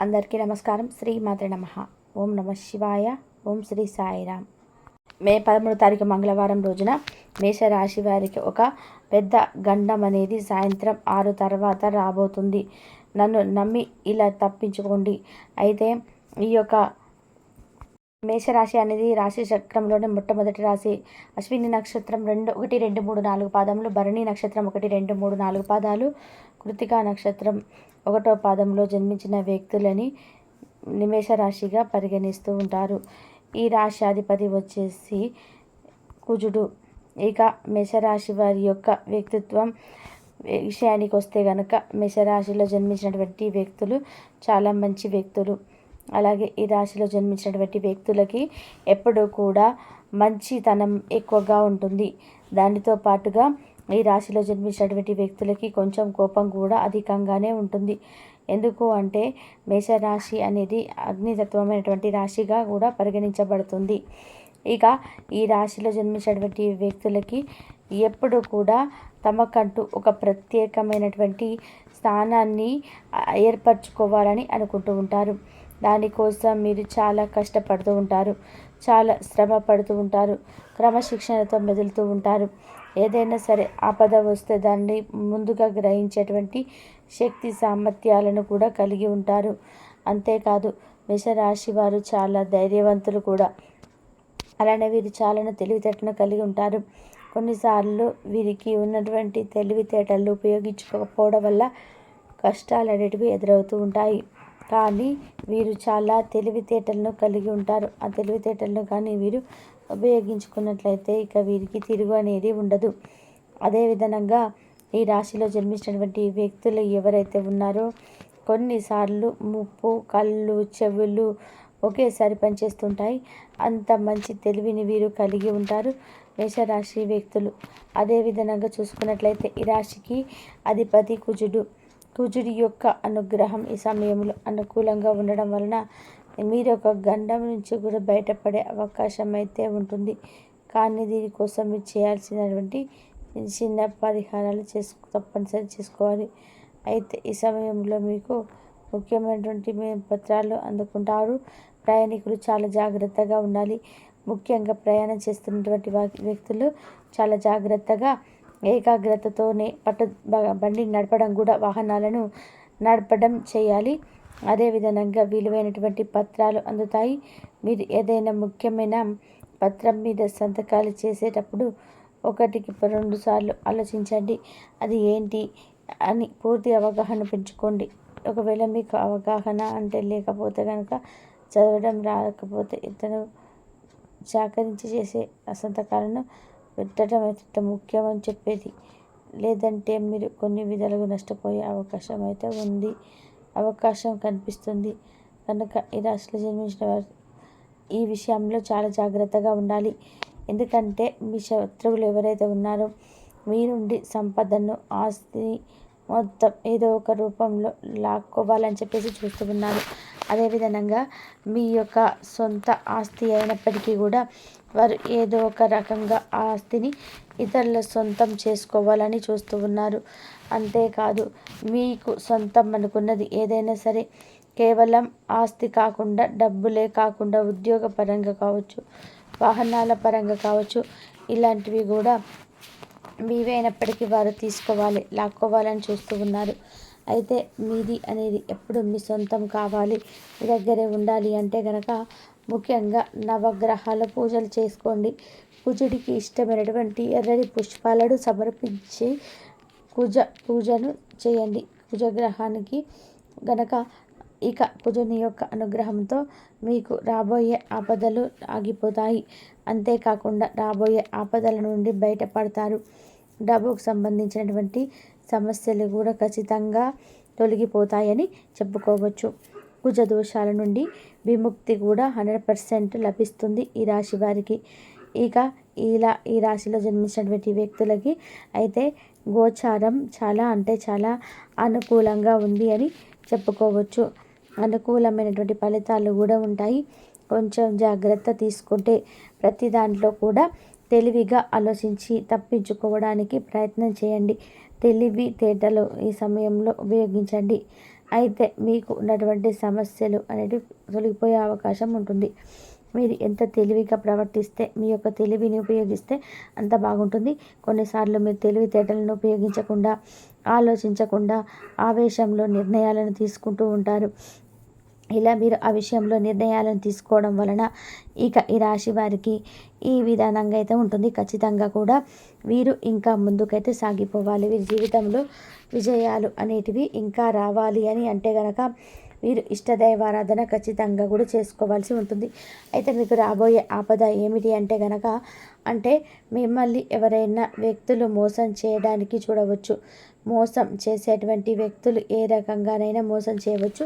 అందరికీ నమస్కారం. శ్రీ మాతృ నమ. ఓం నమ శివాయ. ఓం శ్రీ సాయిరామ్ మే పదమూడు తారీఖు మంగళవారం రోజున మేషరాశి వారికి ఒక పెద్ద గండం అనేది సాయంత్రం ఆరు తర్వాత రాబోతుంది. నన్ను నమ్మి ఇలా తప్పించుకోండి. అయితే ఈ యొక్క మేషరాశి అనేది రాశి చక్రంలోనే మొట్టమొదటి రాశి. అశ్విని నక్షత్రం రెండు ఒకటి రెండు మూడు నాలుగు పాదములు భరణి నక్షత్రం ఒకటి రెండు మూడు నాలుగు పాదాలు కృతికా నక్షత్రం ఒకటో పాదంలో జన్మించిన వ్యక్తులని నిమేష రాశిగా పరిగణిస్తూ ఉంటారు. ఈ రాశి అధిపతి వచ్చేసి కుజుడు. ఇక మేషరాశి వారి యొక్క వ్యక్తిత్వం విషయానికి వస్తే కనుక మేషరాశిలో జన్మించినటువంటి వ్యక్తులు చాలా మంచి వ్యక్తులు. అలాగే ఈ రాశిలో జన్మించినటువంటి వ్యక్తులకి ఎప్పుడూ కూడా మంచితనం ఎక్కువగా ఉంటుంది. దానితో పాటుగా ఈ రాశిలో జన్మించినటువంటి వ్యక్తులకి కొంచెం కోపం కూడా అధికంగానే ఉంటుంది. ఎందుకు అంటే మేషరాశి అనేది అగ్నితత్వమైనటువంటి రాశిగా కూడా పరిగణించబడుతుంది. ఇక ఈ రాశిలో జన్మించినటువంటి వ్యక్తులకి ఎప్పుడు కూడా తమకంటూ ఒక ప్రత్యేకమైనటువంటి స్థానాన్ని ఏర్పరచుకోవాలని అనుకుంటూ ఉంటారు. దానికోసం మీరు చాలా కష్టపడుతూ ఉంటారు. చాలా శ్రమ పడుతూ ఉంటారు. క్రమశిక్షణతో మెదులుతూ ఉంటారు. ఏదైనా సరే ఆపద వస్తే దాన్ని ముందుగా గ్రహించేటువంటి శక్తి సామర్థ్యాలను కూడా కలిగి ఉంటారు. అంతేకాదు మేషరాశి వారు చాలా ధైర్యవంతులు కూడా. అలానే వీరు చాలా తెలివితేటను కలిగి ఉంటారు. కొన్నిసార్లు వీరికి ఉన్నటువంటి తెలివితేటలు ఉపయోగించుకోకపోవడం వల్ల కష్టాలు అనేటివి ఎదురవుతూ ఉంటాయి. కానీ వీరు చాలా తెలివితేటలను కలిగి ఉంటారు. ఆ తెలివితేటలను కానీ వీరు ఉపయోగించుకున్నట్లయితే ఇక వీరికి తిరుగు అనేది ఉండదు. అదేవిధంగా ఈ రాశిలో జన్మించినటువంటి వ్యక్తులు ఎవరైతే ఉన్నారో కొన్నిసార్లు ముప్పు కళ్ళు చెవులు ఒకేసారి పనిచేస్తుంటాయి. అంత మంచి తెలివిని వీరు కలిగి ఉంటారు మేషరాశి వ్యక్తులు. అదేవిధంగా చూసుకున్నట్లయితే ఈ రాశికి అధిపతి కుజుడు. కుజుడి యొక్క అనుగ్రహం ఈ సమయంలో అనుకూలంగా ఉండడం వలన మీరు ఒక గండం నుంచి కూడా బయటపడే అవకాశం అయితే ఉంటుంది. కానీ దీనికోసం మీరు చేయాల్సినటువంటి చిన్న పరిహారాలు చేసుకు తప్పనిసరి చేసుకోవాలి. అయితే ఈ సమయంలో మీకు ముఖ్యమైనటువంటి పత్రాలు అందుకుంటారు. ప్రయాణికులు చాలా జాగ్రత్తగా ఉండాలి. ముఖ్యంగా ప్రయాణం చేస్తున్నటువంటి వ్యక్తులు చాలా జాగ్రత్తగా ఏకాగ్రతతోనే పట్టు బండి నడపడం కూడా వాహనాలను నడపడం చేయాలి. అదేవిధంగా విలువైనటువంటి పత్రాలు అందుతాయి. మీరు ఏదైనా ముఖ్యమైన పత్రం మీద సంతకాలు చేసేటప్పుడు ఒకటికి రెండు సార్లు ఆలోచించండి. అది ఏంటి అని పూర్తి అవగాహన పెంచుకోండి. ఒకవేళ మీకు అవగాహన అంటే లేకపోతే కనుక చదవడం రాకపోతే ఇతను సహకరించి చేసే సంతకాలను పెట్టడం అయితే ముఖ్యమని చెప్పేది. లేదంటే మీరు కొన్ని విధాలుగా నష్టపోయే అవకాశం అయితే ఉంది. అవకాశం కనిపిస్తుంది. కనుక ఈ రాశిలో జన్మించిన వారు ఈ విషయంలో చాలా జాగ్రత్తగా ఉండాలి. ఎందుకంటే మీ శత్రువులు ఎవరైతే ఉన్నారో మీ నుండి సంపదను ఆస్తిని మొత్తం ఏదో ఒక రూపంలో లాక్కోవాలని చెప్పేసి చూస్తూ ఉన్నారు. అదేవిధంగా మీ యొక్క సొంత ఆస్తి అయినప్పటికీ కూడా వారు ఏదో ఒక రకంగా ఆ ఆస్తిని ఇతరుల సొంతం చేసుకోవాలని చూస్తూ ఉన్నారు. అంతేకాదు మీకు సొంతం అనుకున్నది ఏదైనా సరే కేవలం ఆస్తి కాకుండా డబ్బులే కాకుండా ఉద్యోగ పరంగా కావచ్చు వాహనాల పరంగా కావచ్చు ఇలాంటివి కూడా మీవైనప్పటికీ వారు తీసుకోవాలి లాక్కోవాలని చూస్తూ ఉన్నారు. అయితే మీది అనేది ఎప్పుడు మీ సొంతం కావాలి మీ దగ్గరే ఉండాలి అంటే కనుక ముఖ్యంగా నవగ్రహాల పూజలు చేసుకోండి. కుజుడికి ఇష్టమైనటువంటి ఎర్రని పుష్పాలను సమర్పించి కుజ పూజను చేయండి. కుజగ్రహానికి గనక ఇక కుజుని యొక్క అనుగ్రహంతో మీకు రాబోయే ఆపదలు ఆగిపోతాయి. అంతేకాకుండా రాబోయే ఆపదల నుండి బయటపడతారు. డబ్బుకు సంబంధించినటువంటి సమస్యలు కూడా ఖచ్చితంగా తొలగిపోతాయని చెప్పుకోవచ్చు. కుజ దోషాల నుండి విముక్తి కూడా హండ్రెడ్ పర్సెంట్ లభిస్తుంది ఈ రాశి వారికి. ఇక ఇలా ఈ రాశిలో జన్మించినటువంటి వ్యక్తులకి అయితే గోచారం చాలా అంటే చాలా అనుకూలంగా ఉంది అని చెప్పుకోవచ్చు. అనుకూలమైనటువంటి ఫలితాలు కూడా ఉంటాయి. కొంచెం జాగ్రత్త తీసుకుంటే ప్రతి దాంట్లో కూడా తెలివిగా ఆలోచించి తప్పించుకోవడానికి ప్రయత్నం చేయండి. తెలివి తేటలు ఈ సమయంలో ఉపయోగించండి. అయితే మీకు ఉన్నటువంటి సమస్యలు అనేవి తొలగిపోయే అవకాశం ఉంటుంది. మీరు ఎంత తెలివిగా ప్రవర్తిస్తే మీ యొక్క తెలివిని ఉపయోగిస్తే అంత బాగుంటుంది. కొన్నిసార్లు మీరు తెలివితేటలను ఉపయోగించకుండా ఆలోచించకుండా ఆవేశంలో నిర్ణయాలను తీసుకుంటూ ఉంటారు. ఇలా మీరు ఆ విషయంలో నిర్ణయాలను తీసుకోవడం వలన ఇక ఈ రాశి వారికి ఈ విధానంగా అయితే ఉంటుంది. ఖచ్చితంగా కూడా వీరు ఇంకా ముందుకైతే సాగిపోవాలి. వీరి జీవితంలో విజయాలు అనేటివి ఇంకా రావాలి అని అంటే గనక మీరు ఇష్టదైవారాధన ఖచ్చితంగా కూడా చేసుకోవాల్సి ఉంటుంది. అయితే మీకు రాబోయే ఆపద ఏమిటి అంటే గనక అంటే మిమ్మల్ని ఎవరైనా వ్యక్తులు మోసం చేయడానికి చూడవచ్చు. మోసం చేసేటువంటి వ్యక్తులు ఏ రకంగానైనా మోసం చేయవచ్చు.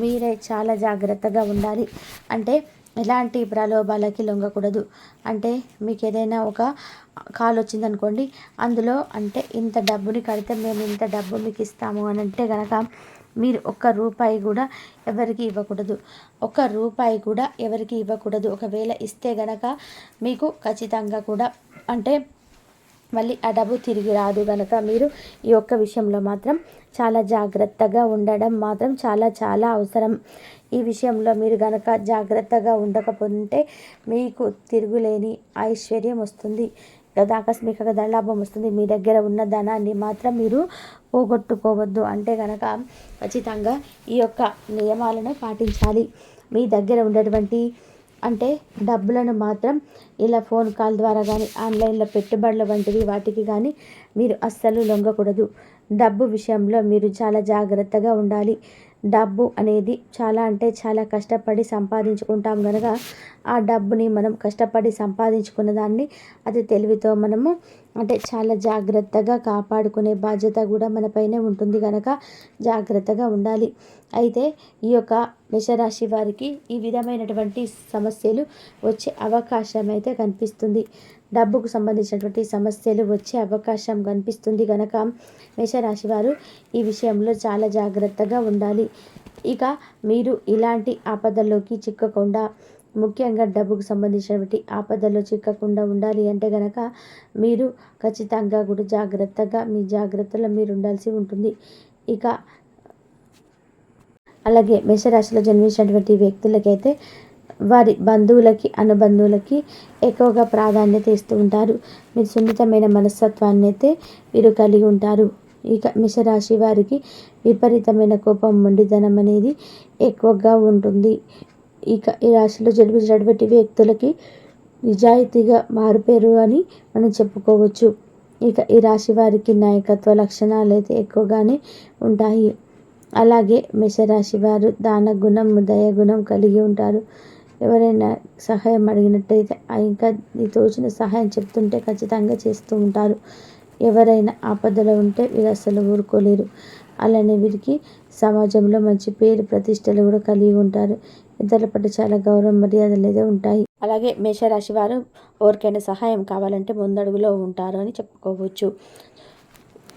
మీరే చాలా జాగ్రత్తగా ఉండాలి. అంటే ఎలాంటి ప్రలోభాలకి లొంగకూడదు. అంటే మీకు ఏదైనా ఒక కాల్ వచ్చిందనుకోండి అందులో అంటే ఇంత డబ్బుని కడితే మేము ఇంత డబ్బు మీకు ఇస్తాము అని అంటే కనుక మీరు ఒక్క రూపాయి కూడా ఎవరికి ఇవ్వకూడదు. ఒక్క రూపాయి కూడా ఎవరికి ఇవ్వకూడదు. ఒకవేళ ఇస్తే గనక మీకు ఖచ్చితంగా కూడా అంటే మళ్ళీ ఆ డబ్బు తిరిగి రాదు కనుక మీరు ఈ ఒక్క విషయంలో మాత్రం చాలా జాగ్రత్తగా ఉండడం మాత్రం చాలా చాలా అవసరం. ఈ విషయంలో మీరు కనుక జాగ్రత్తగా ఉండకపోతే మీకు తిరుగులేని ఐశ్వర్యం వస్తుంది. లేదా ఆకస్మిక ధనలాభం వస్తుంది. మీ దగ్గర ఉన్న ధనాన్ని మాత్రం మీరు పోగొట్టుకోవద్దు. అంటే కనుక ఖచ్చితంగా ఈ యొక్క నియమాలను పాటించాలి. మీ దగ్గర ఉన్నటువంటి అంటే డబ్బులను మాత్రం ఇలా ఫోన్ కాల్ ద్వారా కానీ ఆన్లైన్లో పెట్టుబడుల వంటివి వాటికి కానీ మీరు అస్సలు లొంగకూడదు. డబ్బు విషయంలో మీరు చాలా జాగ్రత్తగా ఉండాలి. డబ్బు అనేది చాలా అంటే చాలా కష్టపడి సంపాదించుకుంటాం కనుక ఆ డబ్బుని మనం కష్టపడి సంపాదించుకున్న దాన్ని అది తెలివితో మనము అంటే చాలా జాగ్రత్తగా కాపాడుకునే బాధ్యత కూడా మనపైనే ఉంటుంది కనుక జాగ్రత్తగా ఉండాలి. అయితే ఈ యొక్క మేషరాశి వారికి ఈ విధమైనటువంటి సమస్యలు వచ్చే అవకాశం అయితే కనిపిస్తుంది. డబ్బుకు సంబంధించినటువంటి సమస్యలు వచ్చే అవకాశం కనిపిస్తుంది కనుక మేషరాశి వారు ఈ విషయంలో చాలా జాగ్రత్తగా ఉండాలి. ఇక మీరు ఇలాంటి ఆపదల్లోకి చిక్కకుండా ముఖ్యంగా డబ్బుకు సంబంధించినటువంటి ఆపదల్లో చిక్కకుండా ఉండాలి అంటే కనుక మీరు ఖచ్చితంగా కూడా జాగ్రత్తగా మీ జాగ్రత్తలో మీరు ఉండాల్సి ఉంటుంది. ఇక అలాగే మేషరాశిలో జన్మించినటువంటి వ్యక్తులకైతే వారి బంధువులకి అనుబంధువులకి ఎక్కువగా ప్రాధాన్యత ఇస్తూ ఉంటారు. మీరు సున్నితమైన మనస్తత్వాన్ని అయితే వీరు కలిగి ఉంటారు. ఇక మిషరాశి వారికి విపరీతమైన కోపం మొండితనం అనేది ఎక్కువగా ఉంటుంది. ఇక ఈ రాశిలో జన్మించినటువంటి వ్యక్తులకి నిజాయితీగా మారిపోయారు అని మనం చెప్పుకోవచ్చు. ఇక ఈ రాశి వారికి నాయకత్వ లక్షణాలు అయితే ఎక్కువగానే ఉంటాయి. అలాగే మేషరాశి వారు దాన గుణం దయ గుణం కలిగి ఉంటారు. ఎవరైనా సహాయం అడిగినట్టయితే ఇంకా తోచిన సహాయం చెప్తుంటే ఖచ్చితంగా చేస్తూ ఉంటారు. ఎవరైనా ఆపదలో ఉంటే వీరు అసలు ఊరుకోలేరు. అలానే వీరికి సమాజంలో మంచి పేరు ప్రతిష్టలు కూడా కలిగి ఉంటారు. ఇతరుల పట్ల చాలా గౌరవం మర్యాదలు అయితే ఉంటాయి. అలాగే మేషరాశి వారు ఎవరికైనా సహాయం కావాలంటే ముందడుగులో ఉంటారు అని చెప్పుకోవచ్చు.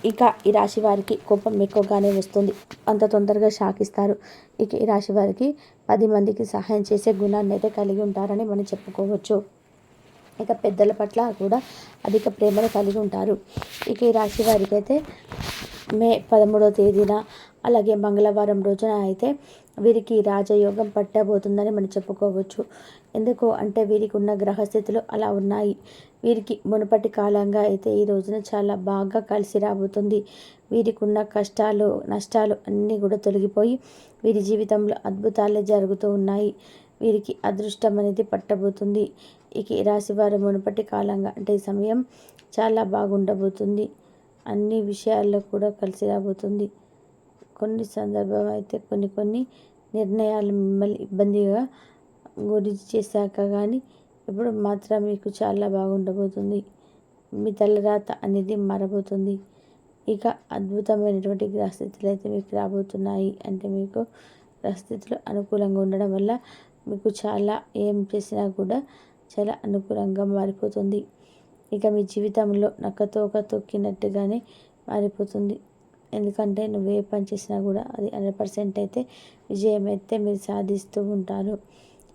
ఇక ఈ రాశి వారికి కోపం ఎక్కువగానే వస్తుంది. అంత తొందరగా షాక్ ఇస్తారు. ఇక ఈ రాశి వారికి పది మందికి సహాయం చేసే గుణాన్ని అయితే కలిగి ఉంటారని మనం చెప్పుకోవచ్చు. ఇక పెద్దల పట్ల కూడా అధిక ప్రేమను కలిగి ఉంటారు. ఇక ఈ రాశి వారికి అయితే మే పదమూడవ తేదీన అలాగే మంగళవారం రోజున అయితే వీరికి రాజయోగం పట్టబోతుందని మనం చెప్పుకోవచ్చు. ఎందుకు అంటే వీరికి ఉన్న గ్రహస్థితులు అలా ఉన్నాయి. వీరికి మునుపటి కాలంగా అయితే ఈ రోజున చాలా బాగా కలిసి రాబోతుంది. వీరికి ఉన్న కష్టాలు నష్టాలు అన్నీ కూడా తొలగిపోయి వీరి జీవితంలో అద్భుతాలే జరుగుతూ ఉన్నాయి. వీరికి అదృష్టం అనేది పట్టబోతుంది. ఇక రాశివారు మునుపటి కాలంగా అంటే ఈ సమయం చాలా బాగుండబోతుంది. అన్ని విషయాల్లో కూడా కలిసి రాబోతుంది. కొన్ని సందర్భం అయితే కొన్ని కొన్ని నిర్ణయాలు మిమ్మల్ని ఇబ్బందిగా గురించి చేశాక కానీ ఇప్పుడు మాత్రం మీకు చాలా బాగుండబోతుంది. మీ తలరాత అనేది మారబోతుంది. ఇక అద్భుతమైనటువంటి గ్రహస్థితులు అయితే మీకు రాబోతున్నాయి. అంటే మీకు గ్రహస్థితులు అనుకూలంగా ఉండడం వల్ల మీకు చాలా ఏం చేసినా కూడా చాలా అనుకూలంగా మారిపోతుంది. ఇక మీ జీవితంలో నక్కతోక తొక్కినట్టుగానే మారిపోతుంది. ఎందుకంటే నువ్వు ఏ పని చేసినా కూడా అది హండ్రెడ్ పర్సెంట్ అయితే విజయం అయితే మీరు సాధిస్తూ ఉంటారు.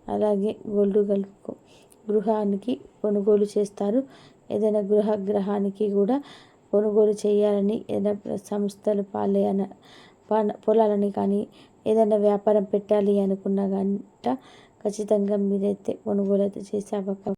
అలాగే గోల్డ్ గలుపు గృహానికి కొనుగోలు చేస్తారు. ఏదైనా గృహ గ్రహానికి కూడా కొనుగోలు చేయాలని ఏదైనా సంస్థలు పాలన ప- పొలాలని కానీ ఏదైనా వ్యాపారం పెట్టాలి అనుకున్నా గంట ఖచ్చితంగా మీరైతే కొనుగోలు అయితే చేసే అవకాశం